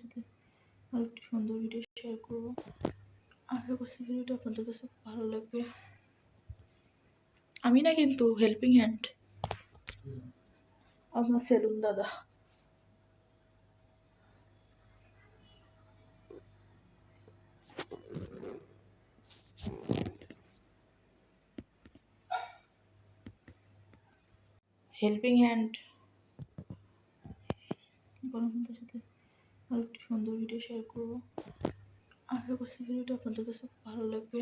সাথে একটি সুন্দর ভিডিও শেয়ার করব। আশা করছি ভিডিওটা আপনাদের কাছে ভালো লাগবে। আমি না কিন্তু হেল্পিং হ্যান্ড আপনার সেলুন দাদা। হেল্পিং হ্যান্ড আপনাদের সাথে আরও একটি সুন্দর ভিডিও শেয়ার করব। আশা করছি ভিডিওটা আপনাদের কাছে ভালো লাগবে।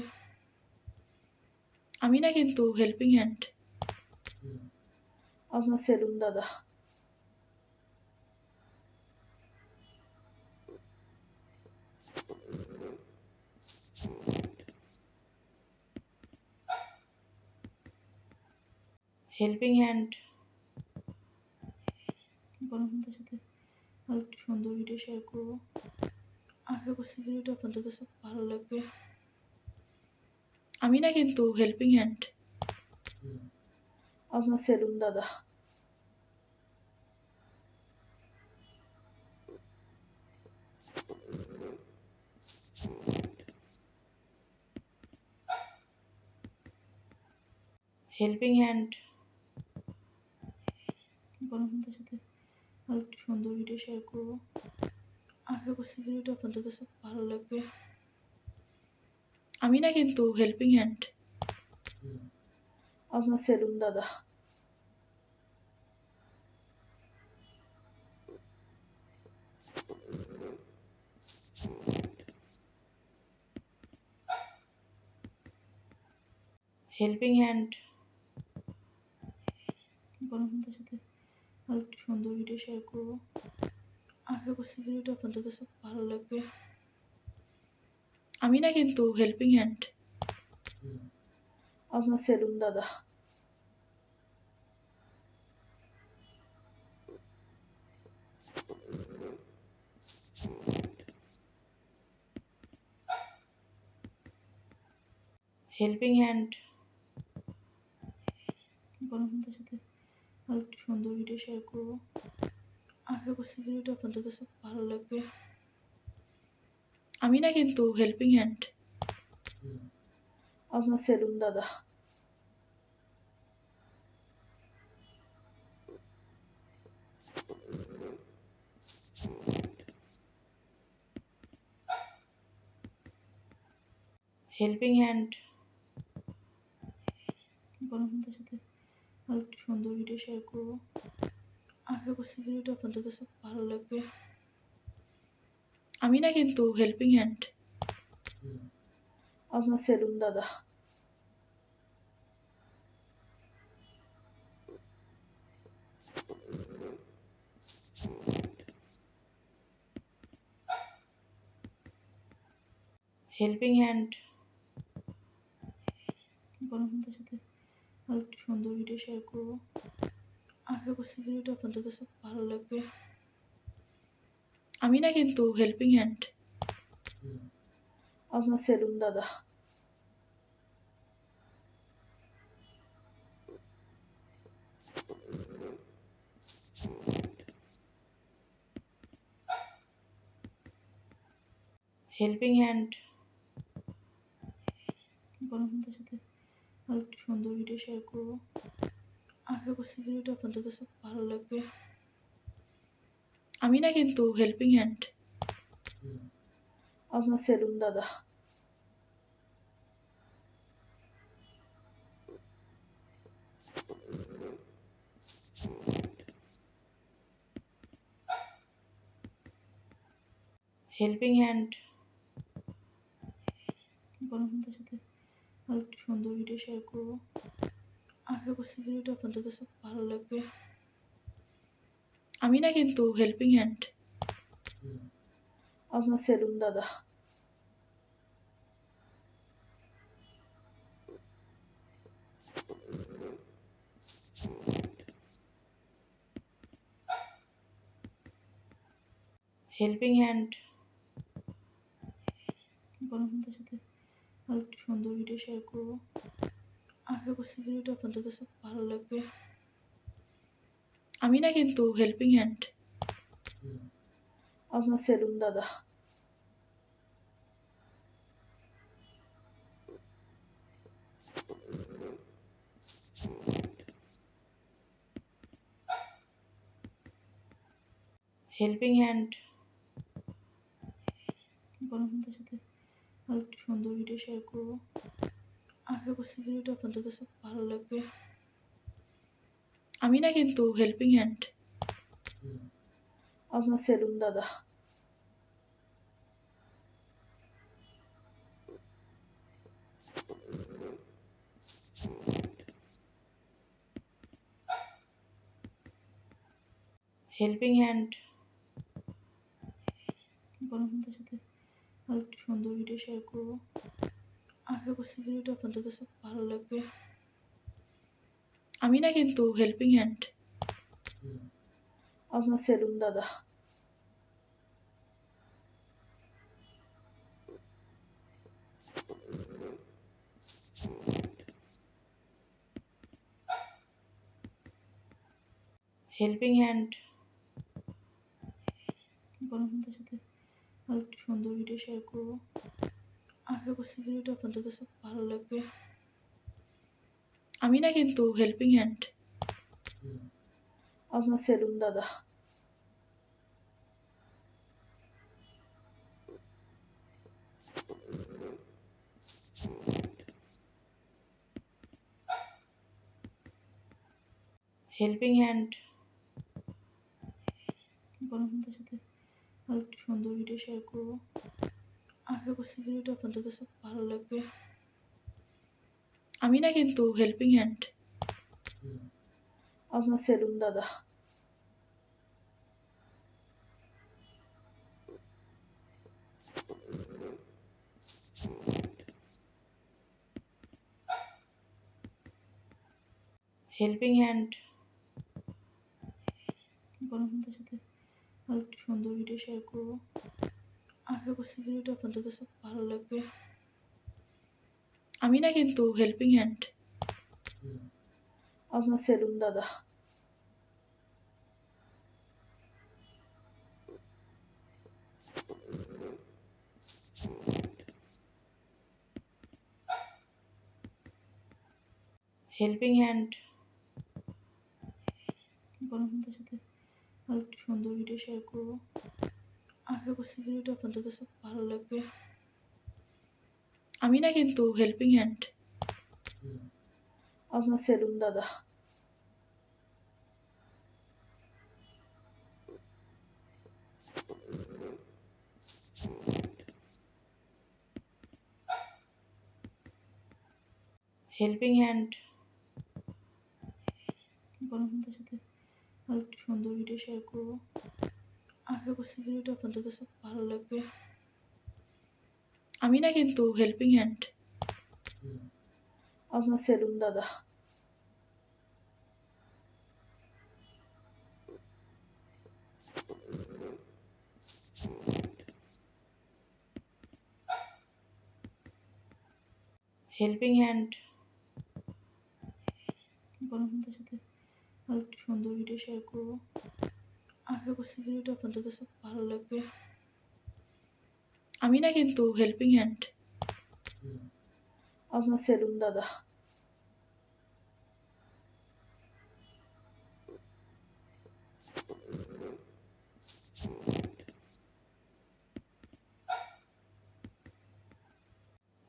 আমি না কিন্তু হেল্পিং হ্যান্ড আপনার সেলুন দাদা। হেল্পিং হ্যান্ড আপনাদের সাথে আরও একটি সুন্দর ভিডিও শেয়ার করব। আশা করছি ভিডিওটা আপনাদের কাছে ভালো লাগবে। আমি না কিন্তু হেল্পিং হ্যান্ড আপনার সেলুন দাদা। হেল্পিং হ্যান্ড আপনাদের সাথে। আরও একটি সুন্দর ভিডিও শেয়ার করব। আশা করছি ভিডিওটা আপনাদের কাছে ভালো লাগবে। আমি না কিন্তু হেল্পিং হ্যান্ড আপনার সেলুন দাদা। হেল্পিং হ্যান্ড আপনাদের সাথে আরও একটি সুন্দর ভিডিও শেয়ার করব। আশা করছি ভিডিওটা আপনাদের কাছে ভালো লাগবে। আমি না কিন্তু হেল্পিং হ্যান্ড আপনার সেলুন দাদা। হেল্পিং হ্যান্ড সাথে। আরও একটি সুন্দর ভিডিও শেয়ার করব। আশা করছি ভিডিওটা আপনাদের কাছে ভালো লাগবে। আমি না কিন্তু হেল্পিং হ্যান্ড আপনার সেলুন দাদা। হেল্পিং হ্যান্ড আপনাদের সাথে। আরও একটি সুন্দর ভিডিও শেয়ার করব। আশা করছি ভিডিওটা আপনাদের কাছে ভালো লাগবে। আমি না কিন্তু হেল্পিং হ্যান্ড আপনার সেলুন দাদা। হেল্পিং হ্যান্ড আপনাদের সাথে আরও একটি সুন্দর ভিডিও শেয়ার করব। আশা করছি ভিডিওটা আপনাদের কাছে ভালো লাগবে। আমি না কিন্তু হেল্পিং হ্যান্ড আপনার সেলুন দাদা। হেল্পিং হ্যান্ড আপনাদের সাথে। আরও একটি সুন্দর ভিডিও শেয়ার করব। আশা করছি ভিডিওটা আপনাদের কাছে ভালো লাগবে। আমি না কিন্তু হেল্পিং হ্যান্ড আপনার সেলুন দাদা। হেল্পিং হ্যান্ড আপনাদের সাথে আরও একটি সুন্দর ভিডিও শেয়ার করব। আশা করছি ভিডিওটা আপনাদের কাছে ভালো লাগবে। আমি না কিন্তু হেল্পিং হ্যান্ড আপনার সেলুন দাদা। হেল্পিং হ্যান্ড আপনাদের সাথে আরও একটি সুন্দর ভিডিও শেয়ার করব। আশা করছি ভিডিওটা আপনাদের কাছে ভালো লাগবে। আমি না কিন্তু হেল্পিং হ্যান্ড আপনার সেলুন দাদা। হেল্পিং হ্যান্ড বন্ধুদের সাথে আর একটু সুন্দর ভিডিও শেয়ার করব। আশা করছি ভিডিওটা আপনাদের কাছে ভালো লাগবে। আমি না কিন্তু হেল্পিং হ্যান্ড আপনার সেলুন দাদা। হেল্পিং হ্যান্ড বন্ধুদের সাথে আর একটু সুন্দর ভিডিও শেয়ার করব। আশা করছি ভিডিওটা আপনাদের কাছে ভালো লাগবে। আমি না কিন্তু হেল্পিং হ্যান্ড আপনার সেলুন দাদা। হেল্পিং হ্যান্ড বন্ধুদের সাথে। আর একটু সুন্দর ভিডিও শেয়ার করব। আশা করছি ভিডিওটা আপনাদের কাছে ভালো লাগবে। আমি না কিন্তু হেল্পিং হ্যান্ড আপনার সেলুন দাদা। হেল্পিং হ্যান্ড বন্ধুদের সাথে আর একটু সুন্দর ভিডিও শেয়ার করব। আশা করছি ভিডিওটা আপনাদের কাছে ভালো লাগবে। আমি না কিন্তু হেল্পিং হ্যান্ড আপনার সেলুন দাদা। হেল্পিং হ্যান্ড বন্ধুদের সাথে আর একটি সুন্দর ভিডিও শেয়ার করব। আশা করছি ভিডিওটা আপনাদের কাছে ভালো লাগবে। আমি না কিন্তু হেল্পিং হ্যান্ড আপনার সেলুন দাদা। হেল্পিং হ্যান্ড বন্ধুদের সাথে আর একটু সুন্দর ভিডিও শেয়ার করব। আশা করছি ভিডিওটা আপনাদের কাছে ভালো লাগবে। আমি না কিন্তু হেল্পিং হ্যান্ড আপনার সেলুন দাদা। হেল্পিং হ্যান্ড বন্ধুদের সাথে আর একটু সুন্দর ভিডিও শেয়ার করব। আশা করছি ভিডিওটা আপনাদের কাছে ভালো লাগবে। আমি না কিন্তু হেল্পিং হ্যান্ড আপনার সেলুন দাদা। হেল্পিং হ্যান্ড বন্ধুদের সাথে। আর একটু সুন্দর ভিডিও শেয়ার করব। আশা করছি ভিডিওটা আপনাদের কাছে ভালো লাগবে। আমি না কিন্তু হেল্পিং হ্যান্ড আপনার সেলুন দাদা।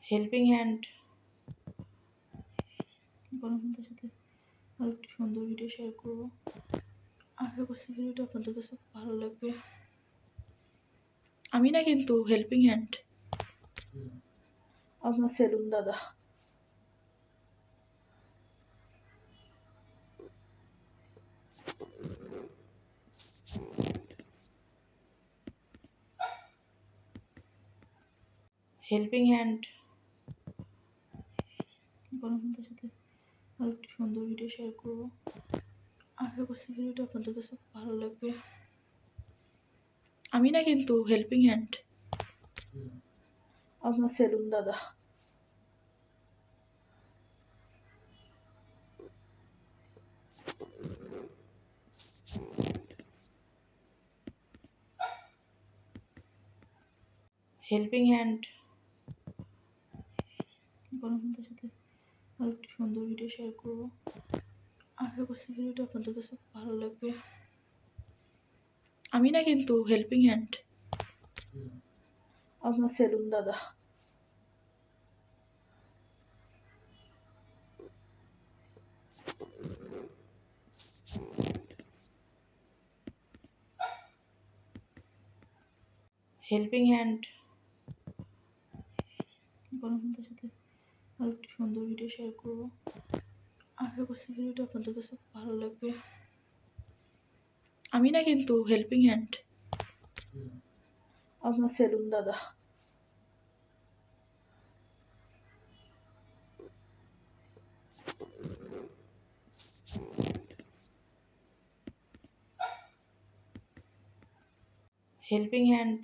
হেল্পিং হ্যান্ড বন্ধুদের সাথে আর একটু সুন্দর ভিডিও শেয়ার করব। আশা করছি ভিডিওটা আপনাদের কাছে ভালো লাগবে। আমি না কিন্তু হেল্পিং হ্যান্ড আপনার সেলুন দাদা। হেল্পিং হ্যান্ড বন্ধুদের সাথে আর একটু সুন্দর ভিডিও শেয়ার করব। আশা করছি ভিডিওটা আপনাদের কাছে ভালো লাগবে। আমি না কিন্তু হেল্পিং হ্যান্ড আপনার সেলুন দাদা। হেল্পিং হ্যান্ড বন্ধুদের সাথে আর একটি সুন্দর ভিডিও শেয়ার করব। আশা করছি ভিডিওটা আপনাদের কাছে ভালো লাগবে। আমি না কিন্তু হেল্পিং হ্যান্ড আপনার সেলুন দাদা। হেল্পিং হ্যান্ড বন্ধুদের সাথে। আর একটি সুন্দর ভিডিও শেয়ার করব। আশা করছি ভিডিওটা আপনাদের কাছে ভালো লাগবে। আমি না কিন্তু হেল্পিং হ্যান্ড আপনার সেলুন দাদা। হেল্পিং হ্যান্ড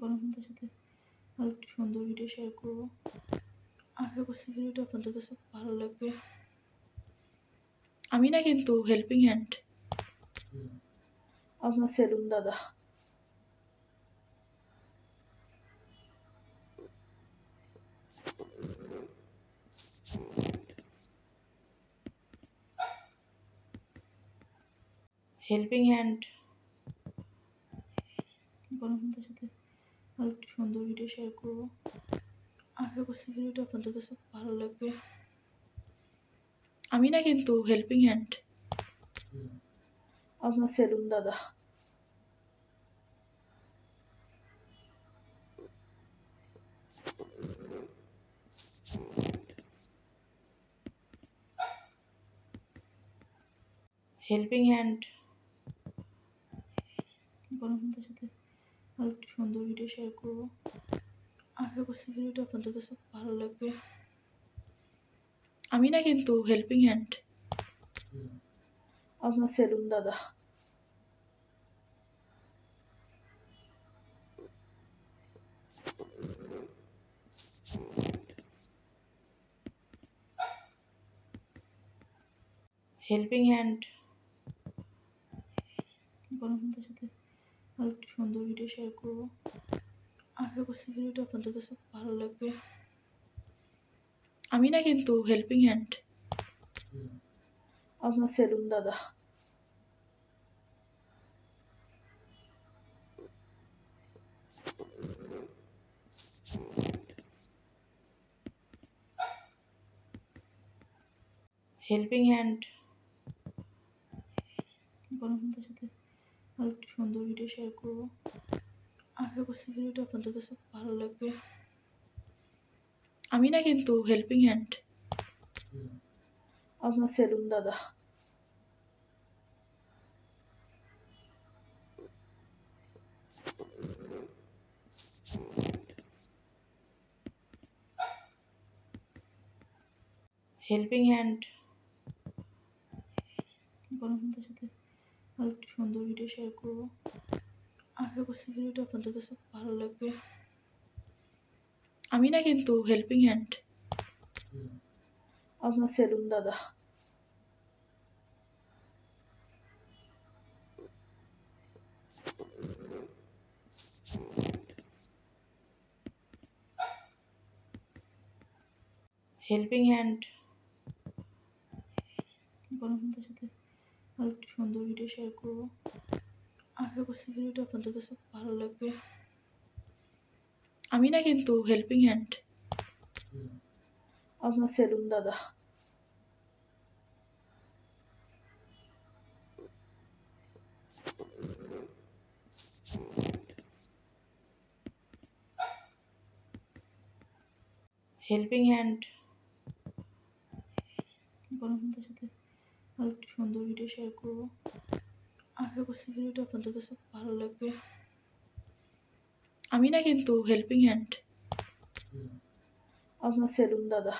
বন্ধুদের সাথে আর একটি সুন্দর ভিডিও শেয়ার করব। আশা করছি ভিডিওটা আপনাদের কাছে ভালো লাগবে। আমি না কিন্তু হেল্পিং হ্যান্ড আপনার সেলুন দাদা। হেল্পিং হ্যান্ড বন্ধুদের সাথে। আর একটি সুন্দর ভিডিও শেয়ার করব। আশা করছি ভিডিওটা আপনাদের কাছে ভালো লাগবে। আমি না কিন্তু হেল্পিং হ্যান্ড আপনার সেলুন দাদা। হেল্পিং হ্যান্ড বন্ধুদের সাথে আর একটি সুন্দর ভিডিও শেয়ার করব। আশা করছি ভিডিওটা আপনাদের কাছে ভালো লাগবে। আমি না কিন্তু হেল্পিং হ্যান্ড আপনার সেলুন দাদা। হেল্পিং হ্যান্ড বন্ধুদের সাথে আর একটি সুন্দর ভিডিও শেয়ার করব। আশা করছি ভিডিওটা আপনাদের কাছে ভালো লাগবে। আমি না কিন্তু হেল্পিং হ্যান্ড আপনার সেলুন দাদা। হেল্পিং হ্যান্ড বন্ধুদের সাথে আর একটি সুন্দর ভিডিও শেয়ার করব। আশা করছি ভিডিওটা আপনাদের কাছে ভালো লাগবে। আমি না কিন্তু হেল্পিং হ্যান্ড আপনার সেলুন দাদা। হেল্পিং হ্যান্ড বন্ধুদের সাথে আর একটি সুন্দর ভিডিও শেয়ার করব। আশা করছি ভিডিওটা আপনাদের কাছে ভালো লাগবে। আমি না কিন্তু হেল্পিং হ্যান্ড আপনার সেলুন দাদা। হেল্পিং হ্যান্ড সাথে আর একটি সুন্দর ভিডিও শেয়ার করব। আশা করছি ভিডিওটা আপনাদের কাছে ভালো লাগবে। আমি না কিন্তু হেল্পিং হ্যান্ড আপনার সেলুন দাদা। হেল্পিং হ্যান্ড বন্ধুদের সাথে আর একটি সুন্দর ভিডিও শেয়ার করব। আশা করছি ভিডিওটা আপনাদের কাছে ভালো লাগবে। আমি না কিন্তু হেল্পিং হ্যান্ড আপনার সেলুন দাদা।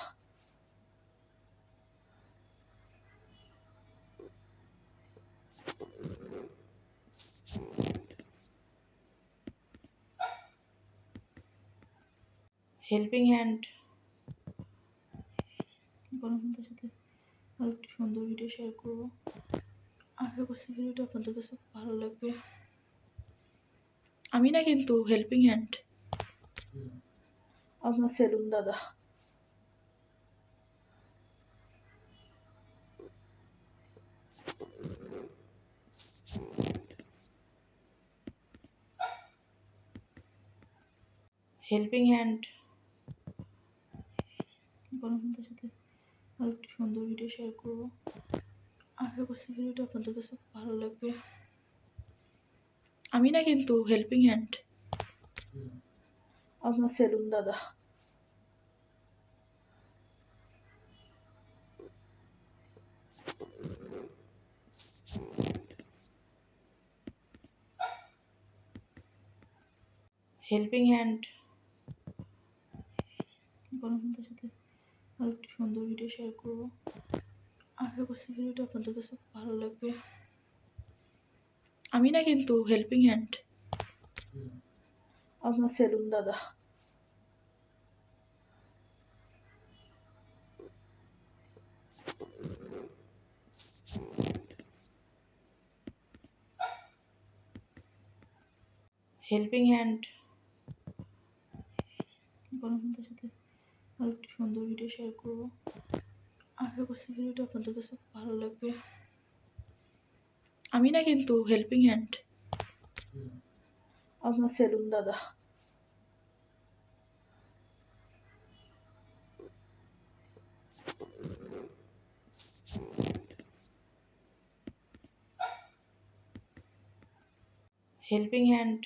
হেল্পিং হ্যান্ড বন্ধুদের সাথে আর একটি সুন্দর ভিডিও শেয়ার করব। আশা করছি ভিডিওটা আপনাদের কাছে ভালো লাগবে। আমি না কিন্তু হেল্পিং হ্যান্ড আপনার সেলুন দাদা। হেল্পিং হ্যান্ড বন্ধুদের সাথে আর একটু সুন্দর ভিডিও শেয়ার করব। আশা করছি ভিডিওটা আপনাদের কাছে ভালো লাগবে। আমি না কিন্তু হেল্পিং হ্যান্ড আপনার সেলুন দাদা। হেল্পিং হ্যান্ড বন্ধুদের সাথে। আর একটু সুন্দর ভিডিও শেয়ার করব। আশা করছি ভিডিওটা আপনাদের কাছে ভালো লাগবে। আমি না কিন্তু হেল্পিং হ্যান্ড আপনার সেলুন দাদা। হেল্পিং হ্যান্ড বন্ধুদের সাথে আর একটু সুন্দর ভিডিও শেয়ার করব। আশা করছি ভিডিওটা আপনাদের কাছে ভালো লাগবে। আমি না কিন্তু হেল্পিং হ্যান্ড আপনার সেলুন দাদা। হেল্পিং হ্যান্ড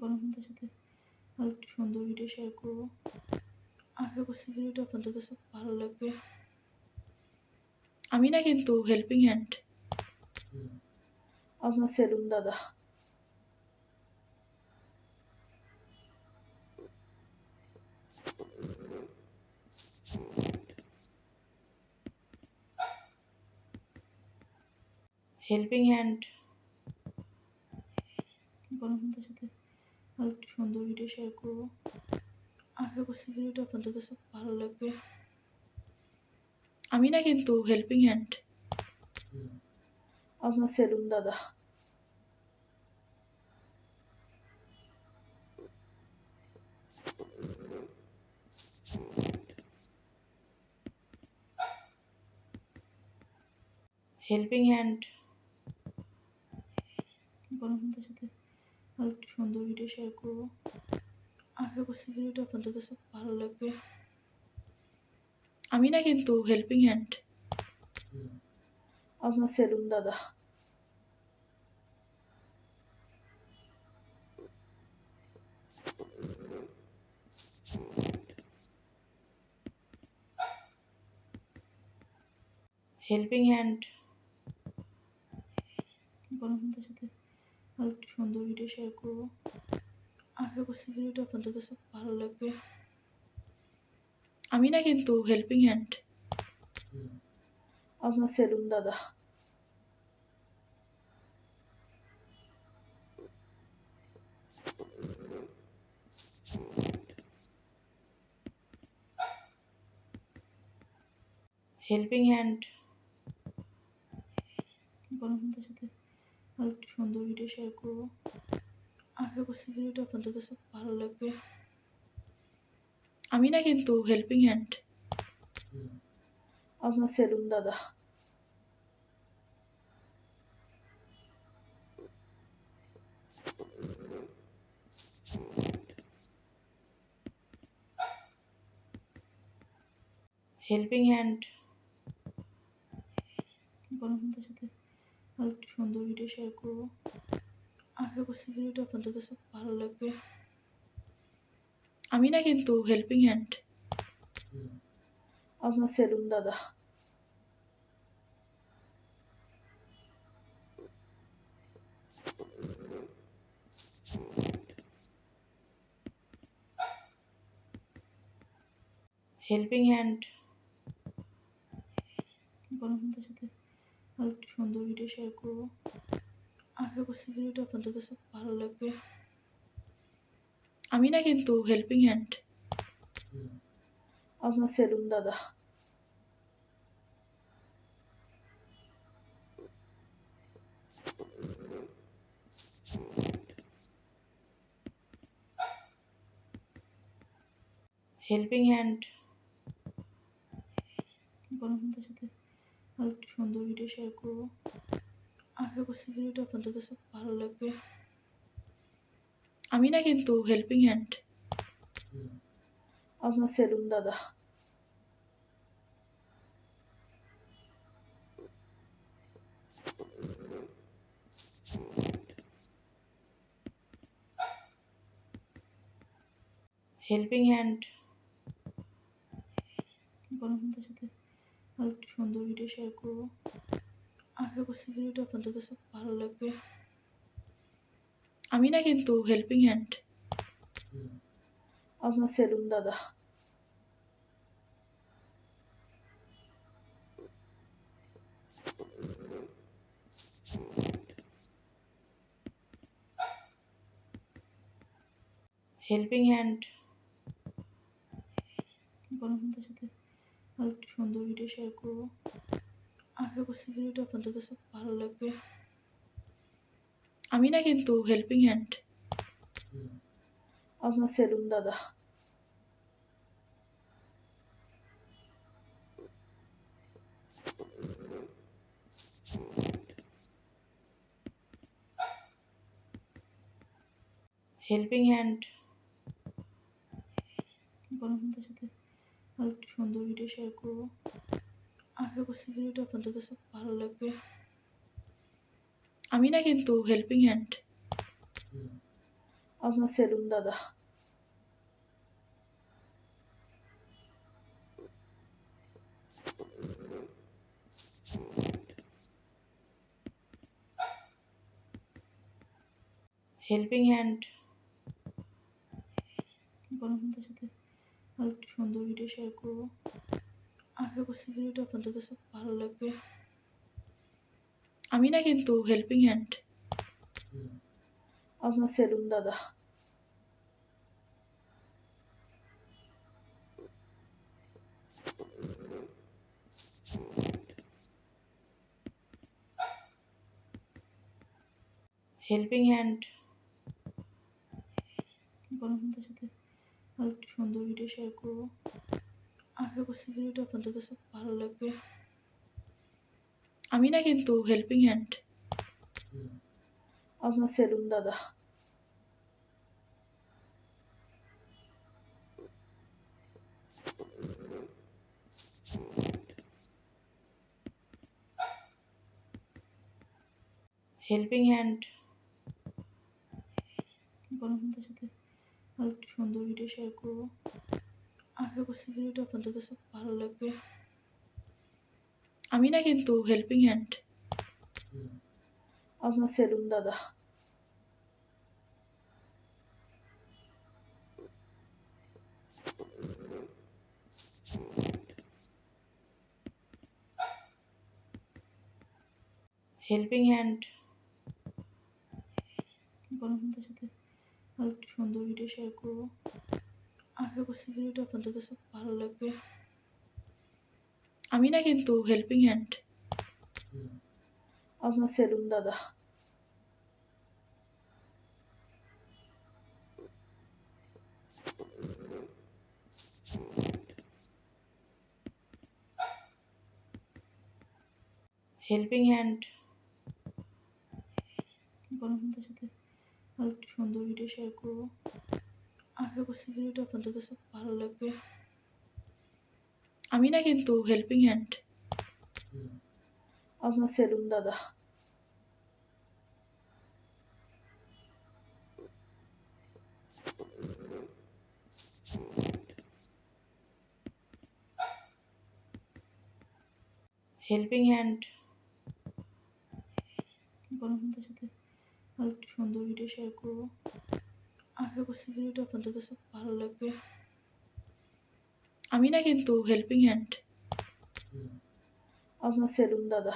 বন্ধুদের সাথে আর একটু সুন্দর ভিডিও শেয়ার করব। আশা করছি ভিডিওটা আপনাদের কাছে ভালো লাগবে। আমি না কিন্তু হেল্পিং হ্যান্ড আপনার সেলুন দাদা। হেল্পিং হ্যান্ড সাথে আর একটু সুন্দর ভিডিও শেয়ার করব। আশা করছি ভিডিওটা আপনাদের কাছে ভালো লাগবে। আমি না কিন্তু হেল্পিং হ্যান্ড আপনার সেলুন দাদা। হেল্পিং হ্যান্ড বন্ধুদের সাথে আর একটু সুন্দর ভিডিও শেয়ার করব। আশা করছি ভিডিওটা আপনাদের কাছে ভালো লাগবে। আমি না কিন্তু হেল্পিং হ্যান্ড আপনার সেলুন দাদা। হেল্পিং হ্যান্ড বন্ধুদের সাথে আর একটু সুন্দর ভিডিও শেয়ার করব। আশা করছি ভিডিওটা আপনাদের কাছে ভালো লাগবে। আমি না কিন্তু হেল্পিং হ্যান্ড আপনার সেলুন দাদা। হেল্পিং হ্যান্ড বন্ধুদের সাথে আর একটু সুন্দর ভিডিও শেয়ার করব। আশা করছি ভিডিওটা আপনাদের কাছে ভালো লাগবে। আমি না কিন্তু হেল্পিং হ্যান্ড আপনার সেলুন দাদা। হেল্পিং হ্যান্ড বন্ধুদের সাথে আর একটু সুন্দর ভিডিও শেয়ার করব। আশা করছি ভিডিওটা আপনাদের কাছে ভালো লাগবে। আমি না কিন্তু হেল্পিং হ্যান্ড আপনার সেলুন দাদা। হেল্পিং হ্যান্ড বন্ধুদের সাথে। আরও একটি সুন্দর ভিডিও শেয়ার করব। আশা করছি ভিডিওটা আপনাদের কাছে ভালো লাগবে। আমি না কিন্তু হেল্পিং হ্যান্ড আপনার সেলুন দাদা। হেল্পিং হ্যান্ড গণতন্ত্রের সাথে আর একটি সুন্দর ভিডিও শেয়ার করব। আশা করছি ভিডিওটা আপনাদের কাছে ভালো লাগবে। আমি না কিন্তু হেল্পিং হ্যান্ড আপনার সেলুন দাদা। হেল্পিং হ্যান্ড বন্ধুদের সাথে। আর একটি সুন্দর ভিডিও শেয়ার করব। আশা করছি ভিডিওটা আপনাদের কাছে ভালো লাগবে। আমি না কিন্তু হেল্পিং হ্যান্ড আপনার সেলুন দাদা। হেল্পিং হ্যান্ড সাথে আর একটি সুন্দর ভিডিও শেয়ার করব। আশা করছি ভিডিওটা আপনাদের কাছে ভালো লাগবে। আমি না কিন্তু হেল্পিং হ্যান্ড আপনার সেলুন দাদা। হেল্পিং হ্যান্ড বন্ধুদের সাথে। আর একটি সুন্দর ভিডিও শেয়ার করব। আশা করছি ভিডিওটা আপনাদের কাছে ভালো লাগবে। আমি না কিন্তু হেল্পিং হ্যান্ড আপনার সেলুন দাদা। হেল্পিং হ্যান্ড বন্ধুদের সাথে আর একটি সুন্দর ভিডিও শেয়ার করব। আশা করছি ভিডিওটা আপনাদের কাছে ভালো লাগবে। আমি না কিন্তু হেল্পিং হ্যান্ড আপনার সেলুন দাদা। হেল্পিং হ্যান্ড সাথে আর একটি সুন্দর ভিডিও শেয়ার করব। আশা করছি ভিডিওটা আপনাদের কাছে ভালো লাগবে। আমি না কিন্তু হেল্পিং হ্যান্ড আপনার সেলুন দাদা। হেল্পিং হ্যান্ড বন্ধুদের সাথে আর একটি সুন্দর ভিডিও শেয়ার করব। আশা করছি ভিডিওটা আপনাদের কাছে ভালো লাগবে। আমি না কিন্তু হেল্পিং হ্যান্ড আপনার সেলুন দাদা। হেল্পিং হ্যান্ড বন্ধুদের সাথে। আর একটি সুন্দর ভিডিও শেয়ার করব। আশা করছি ভিডিওটা আপনাদের কাছে ভালো লাগবে। আমি না কিন্তু হেল্পিং হ্যান্ড আপনার সেলুন দাদা। হেল্পিং হ্যান্ড বন্ধুদের সাথে আর একটি সুন্দর ভিডিও শেয়ার করব। আশা করছি ভিডিওটা আপনাদের কাছে ভালো লাগবে। আমি না কিন্তু হেল্পিং হ্যান্ড আপনার সেলুন দাদা। হেল্পিং হ্যান্ড বন্ধুদের সাথে আর একটি সুন্দর ভিডিও শেয়ার করব। আশা করছি ভিডিওটা আপনাদের কাছে ভালো লাগবে। আমি না কিন্তু হেল্পিং হ্যান্ড আপনার সেলুন দাদা।